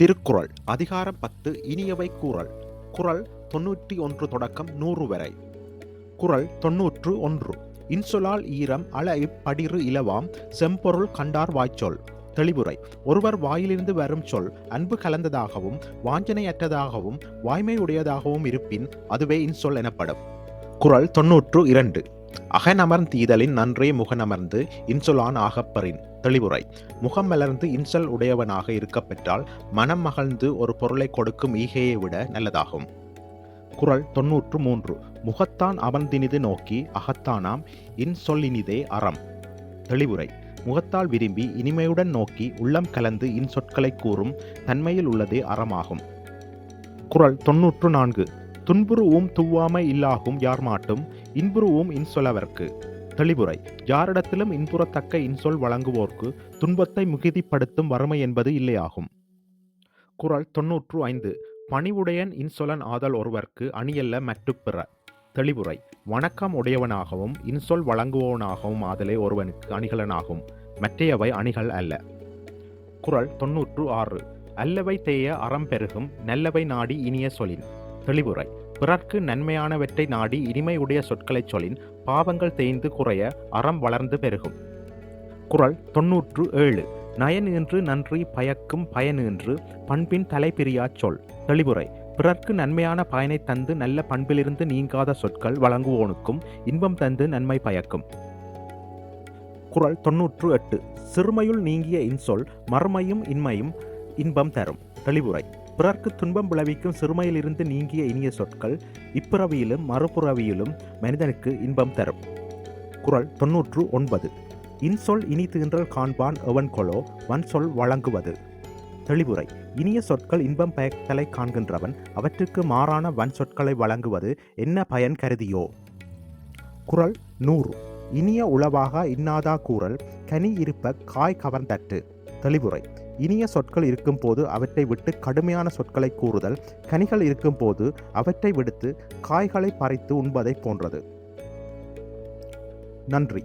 திருக்குறள் அதிகாரம் பத்து இனியவை கூறல். குறள் தொன்னூற்றி ஒன்று தொடக்கம் நூறு வரை. குறள் தொன்னூற்று ஒன்று. இன்சொலால் ஈரம் அள இப்படிறு இலவாம் செம்பொருள் கண்டார் வாய்ச்சொல். தெளிவுரை. ஒருவர் வாயிலிருந்து வரும் சொல் அன்பு கலந்ததாகவும் வாஞ்சனையற்றதாகவும் வாய்மையுடையதாகவும் இருப்பின் அதுவே இன்சொல் எனப்படும். குறள் தொன்னூற்று இரண்டு. அகநமர்ந்தீதலின் நன்றே முகநமர்ந்து இன்சொலான் ஆகப்பறின். தெளிவுரை. முகம் மலர்ந்து இன்சொல் உடையவனாக இருக்கப்பெற்றால் மனம் மகிழ்ந்து ஒரு பொருளை கொடுக்கும் ஈகையை விட நல்லதாகும். குரல் தொன்னூற்று மூன்று. முகத்தான் அவந்தினிது நோக்கி அகத்தானாம் இன்சொல்லினிதே அறம். தெளிவுரை. முகத்தால் விரும்பி இனிமையுடன் நோக்கி உள்ளம் கலந்து இன்சொற்களை கூறும் தன்மையில் உள்ளதே அறமாகும். குரல் தொன்னூற்று நான்கு. துன்புருவும் துவாமை இல்லாகும் யார் மாட்டும் இன்புருவும் இன்சொலவர்க்கு தெளிவுரை. யாரிடத்திலும் இன்புறத்தக்க இன்சொல் வழங்குவோர்க்கு துன்பத்தை மிகுதிப்படுத்தும் வறுமை என்பது இல்லையாகும். குரல் தொன்னூற்று ஐந்து. பணிவுடையன் இன்சொலன் ஆதல் ஒருவர்க்கு அணியல்ல மற்று பிற. தெளிவுரை. வணக்கம் உடையவனாகவும் இன்சொல் வழங்குபவனாகவும் ஆதலே ஒருவனுக்கு அணிகலனாகும். மற்றையவை அணிகள் அல்ல. குரல் தொன்னூற்று ஆறு. அல்லவை தேய அறம் பெருகும் நல்லவை நாடி இனிய சொலின் தெளிவுரை. பிறர்க்கு நன்மையானவற்றை நாடி இனிமையுடைய சொற்களைச் சொல்லின் பாவங்கள் தேய்ந்து குறைய அறம் வளர்ந்து பெருகும். குரல் தொன்னூற்று ஏழு. நயனின்று நன்றி பயக்கும் பயனின்று பண்பின் தலைப்பிரியா சொல். தெளிவுரை. பிறர்க்கு நன்மையான பயனை தந்து நல்ல பண்பிலிருந்து நீங்காத சொற்கள் வழங்குவோனுக்கும் இன்பம் தந்து நன்மை பயக்கும். குரல் தொன்னூற்று எட்டு. சிறுமையுள் நீங்கிய இன்சொல் மறுமையும் இன்மையும் இன்பம் தரும். தெளிவுரை. பிறர்க்கு துன்பம் விளைவிக்கும் சிறுமையிலிருந்து நீங்கிய இனிய சொற்கள் இப்புறவியிலும் மறுபுறவியிலும் மனிதனுக்கு இன்பம் தரும். குரல் தொன்னூற்று ஒன்பது. இன்சொல் இனி தீன்றல் காண்பான் எவன் கொலோ வன் சொல் வழங்குவது. தெளிவுரை. இனிய சொற்கள் இன்பம் பயத்தலை காண்கின்றவன் அவற்றுக்கு மாறான வன் சொற்களை வழங்குவது என்ன பயன் கருதியோ? குரல் நூறு. இனிய உளவாக இன்னாதா கூறல் கனி இருப்ப காய் கவர்ந்தட்டு. தெளிவுரை. இனிய சொற்கள் இருக்கும்போது அவற்றை விட்டு கடுமையான சொற்களை கூறுதல். கனிகள் இருக்கும்போது அவற்றை விடுத்து காய்களை பறித்து உண்பதை போன்றது. நன்றி.